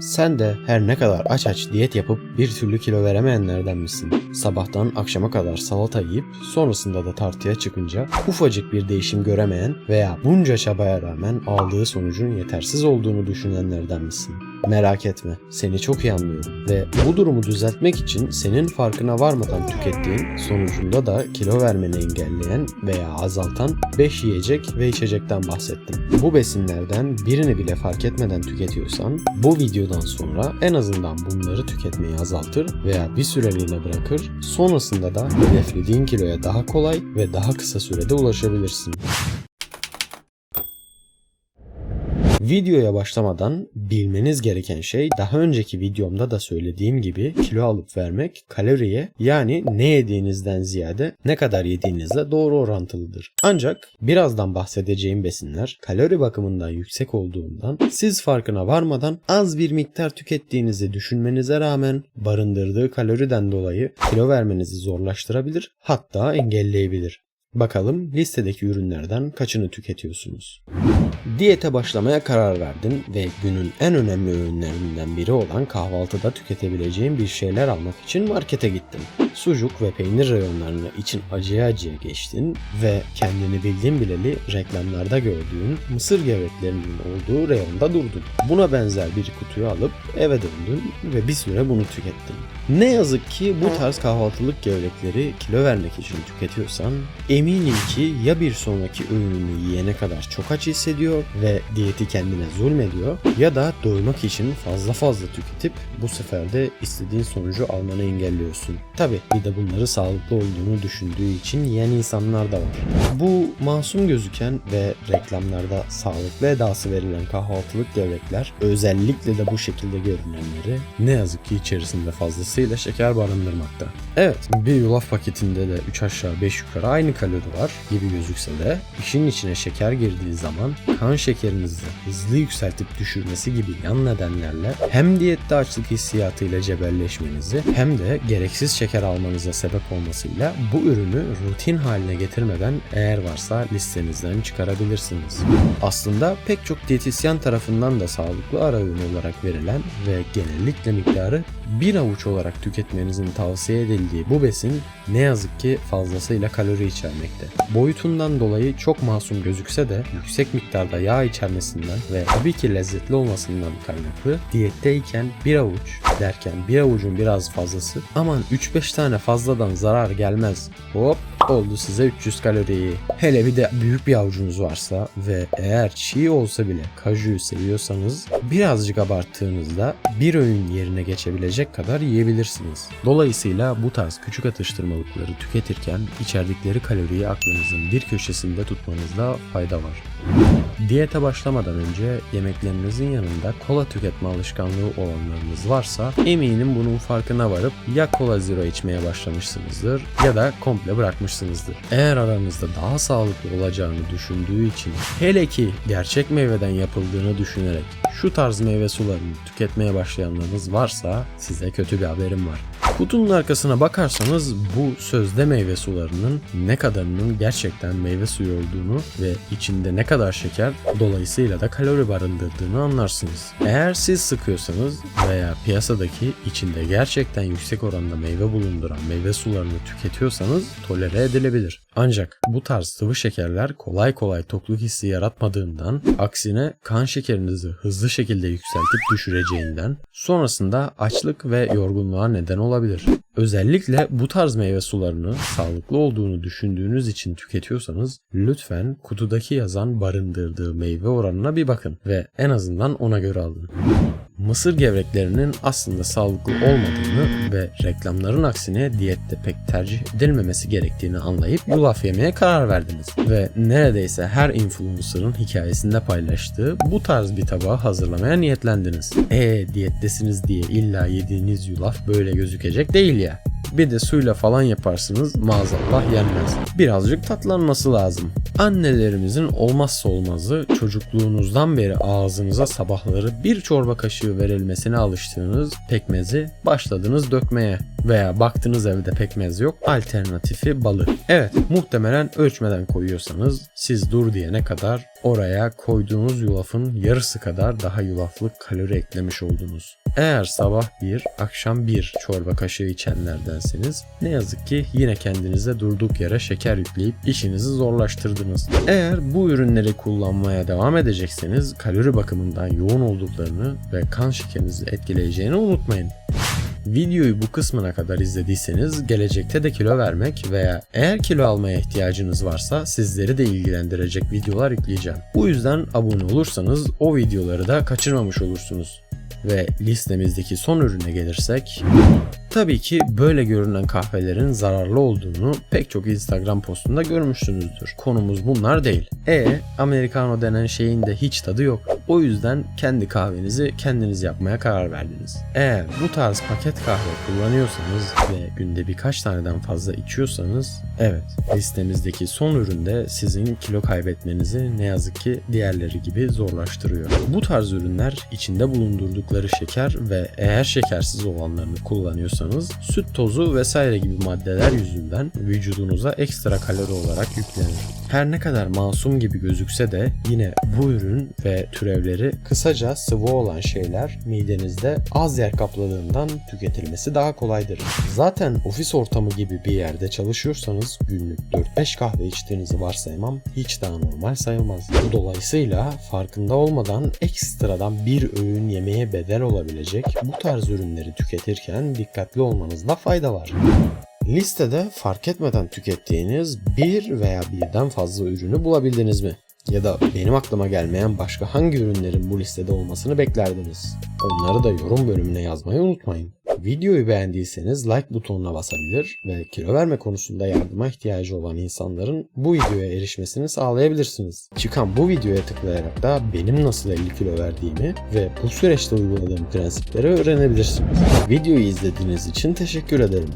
Sen de her ne kadar aç aç diyet yapıp bir türlü kilo veremeyenlerden misin? Sabahtan akşama kadar salata yiyip sonrasında da tartıya çıkınca ufacık bir değişim göremeyen veya bunca çabaya rağmen aldığı sonucun yetersiz olduğunu düşünenlerden misin? Merak etme, seni çok iyi anlıyorum ve bu durumu düzeltmek için senin farkına varmadan tükettiğin sonucunda da kilo vermeni engelleyen veya azaltan 5 yiyecek ve içecekten bahsettim. Bu besinlerden birini bile fark etmeden tüketiyorsan bu videodan sonra en azından bunları tüketmeyi azaltır veya bir süreliğine bırakır. Sonrasında da hedeflediğin kiloya daha kolay ve daha kısa sürede ulaşabilirsin. Videoya başlamadan bilmeniz gereken şey daha önceki videomda da söylediğim gibi kilo alıp vermek kaloriye yani ne yediğinizden ziyade ne kadar yediğinizle doğru orantılıdır. Ancak birazdan bahsedeceğim besinler kalori bakımından yüksek olduğundan siz farkına varmadan az bir miktar tükettiğinizi düşünmenize rağmen barındırdığı kaloriden dolayı kilo vermenizi zorlaştırabilir hatta engelleyebilir. Bakalım listedeki ürünlerden kaçını tüketiyorsunuz? Diyete başlamaya karar verdin ve günün en önemli öğünlerinden biri olan kahvaltıda tüketebileceğin bir şeyler almak için markete gittin. Sucuk ve peynir reyonlarını için acıya acıya geçtin ve kendini bildiğin bileli reklamlarda gördüğün mısır gevreklerinin olduğu reyonda durdun. Buna benzer bir kutuyu alıp eve döndün ve bir süre bunu tükettin. Ne yazık ki bu tarz kahvaltılık gevrekleri kilo vermek için tüketiyorsan eminim ki ya bir sonraki öğününü yiyene kadar çok aç hissediyor ve diyeti kendine zulmediyor ya da doymak için fazla fazla tüketip bu sefer de istediğin sonucu almanı engelliyorsun. Tabi bir de bunları sağlıklı olduğunu düşündüğü için yiyen insanlar da var. Bu masum gözüken ve reklamlarda sağlıklı edası verilen kahvaltılık gevrekler özellikle de bu şekilde görünenleri ne yazık ki içerisinde fazlasıyla şeker barındırmakta. Evet bir yulaf paketinde de 3 aşağı 5 yukarı aynı kalori var gibi gözükse de işin içine şeker girdiği zaman kan şekerinizi hızlı yükseltip düşürmesi gibi yan nedenlerle hem diyette açlık hissiyatıyla cebelleşmenizi hem de gereksiz şeker almanıza sebep olmasıyla bu ürünü rutin haline getirmeden eğer varsa listenizden çıkarabilirsiniz. Aslında pek çok diyetisyen tarafından da sağlıklı ara öğün olarak verilen ve genellikle miktarı bir avuç olarak tüketmenizin tavsiye edildiği bu besin ne yazık ki fazlasıyla kalori içermekte. Boyutundan dolayı çok masum gözükse de yüksek miktarda yağ içermesinden ve tabii ki lezzetli olmasından kaynaklı diyetteyken bir avuç derken bir avucun biraz fazlası aman 3-5 tane fazladan zarar gelmez hop oldu size 300 kalori. Hele bir de büyük bir avucunuz varsa ve eğer çiğ olsa bile kajuyu seviyorsanız birazcık abarttığınızda bir öğün yerine geçebilecek kadar yiyebilirsiniz. Dolayısıyla bu tarz küçük atıştırmalıkları tüketirken içerdikleri kaloriyi aklınızın bir köşesinde tutmanızda fayda var. Diyete başlamadan önce yemeklerinizin yanında kola tüketme alışkanlığı olanlarınız varsa eminim bunun farkına varıp ya kola zero içmeye başlamışsınızdır ya da komple bırakmışsınızdır. Eğer aranızda daha sağlıklı olacağını düşündüğü için hele ki gerçek meyveden yapıldığını düşünerek şu tarz meyve sularını tüketmeye başlayanlarınız varsa size kötü bir haberim var. Kutunun arkasına bakarsanız bu sözde meyve sularının ne kadarının gerçekten meyve suyu olduğunu ve içinde ne kadar şeker dolayısıyla da kalori barındırdığını anlarsınız. Eğer siz sıkıyorsanız veya piyasadaki içinde gerçekten yüksek oranda meyve bulunduran meyve sularını tüketiyorsanız tolere edilebilir. Ancak bu tarz sıvı şekerler kolay kolay tokluk hissi yaratmadığından aksine kan şekerinizi hızlı şekilde yükseltip düşüreceğinden sonrasında açlık ve yorgunluğa neden olabilir. Özellikle bu tarz meyve sularını sağlıklı olduğunu düşündüğünüz için tüketiyorsanız lütfen kutudaki yazan barındırdığı meyve oranına bir bakın ve en azından ona göre alın. Mısır gevreklerinin aslında sağlıklı olmadığını ve reklamların aksine diyette pek tercih edilmemesi gerektiğini anlayıp yulaf yemeye karar verdiniz. Ve neredeyse her influencer'ın hikayesinde paylaştığı bu tarz bir tabağı hazırlamaya niyetlendiniz. E diyettesiniz diye illa yediğiniz yulaf böyle gözükecek değil ya. Bir de suyla falan yaparsınız maazallah yenmez. Birazcık tatlanması lazım. Annelerimizin olmazsa olmazı çocukluğunuzdan beri ağzınıza sabahları bir çorba kaşığı verilmesine alıştığınız pekmezi başladınız dökmeye veya baktınız evde pekmez yok alternatifi balı. Evet muhtemelen ölçmeden koyuyorsanız siz dur diyene kadar Oraya koyduğunuz yulafın yarısı kadar daha yulaflı kalori eklemiş oldunuz. Eğer sabah bir, akşam bir çorba kaşığı içenlerdenseniz ne yazık ki yine kendinize durduk yere şeker yükleyip işinizi zorlaştırdınız. Eğer bu ürünleri kullanmaya devam edecekseniz kalori bakımından yoğun olduklarını ve kan şekerinizi etkileyeceğini unutmayın. Videoyu bu kısmına kadar izlediyseniz gelecekte de kilo vermek veya eğer kilo almaya ihtiyacınız varsa sizleri de ilgilendirecek videolar yükleyeceğim. Bu yüzden abone olursanız o videoları da kaçırmamış olursunuz. Ve listemizdeki son ürüne gelirsek Tabii ki böyle görünen kahvelerin zararlı olduğunu pek çok Instagram postunda görmüşsünüzdür. Konumuz bunlar değil. E, Americano denen şeyin de hiç tadı yok. O yüzden kendi kahvenizi kendiniz yapmaya karar verdiniz. Eğer bu tarz paket kahve kullanıyorsanız ve günde birkaç taneden fazla içiyorsanız evet listemizdeki son üründe sizin kilo kaybetmenizi ne yazık ki diğerleri gibi zorlaştırıyor. Bu tarz ürünler içinde bulundurdukları şeker ve eğer şekersiz olanlarını kullanıyorsanız süt tozu vesaire gibi maddeler yüzünden vücudunuza ekstra kalori olarak yüklenir. Her ne kadar masum gibi gözükse de yine bu ürün ve türevleri kısaca sıvı olan şeyler midenizde az yer kapladığından tüketilmesi daha kolaydır. Zaten ofis ortamı gibi bir yerde çalışıyorsanız günlük 4-5 kahve içtiğinizi varsaymam hiç daha normal sayılmaz. Dolayısıyla farkında olmadan ekstradan bir öğün yemeğe bedel olabilecek bu tarz ürünleri tüketirken dikkatli olmanızda fayda var. Listede fark etmeden tükettiğiniz bir veya birden fazla ürünü bulabildiniz mi? Ya da benim aklıma gelmeyen başka hangi ürünlerin bu listede olmasını beklerdiniz? Onları da yorum bölümüne yazmayı unutmayın. Videoyu beğendiyseniz like butonuna basabilir ve kilo verme konusunda yardıma ihtiyacı olan insanların bu videoya erişmesini sağlayabilirsiniz. Çıkan bu videoya tıklayarak da benim nasıl 50 kilo verdiğimi ve bu süreçte uyguladığım prensipleri öğrenebilirsiniz. Videoyu izlediğiniz için teşekkür ederim.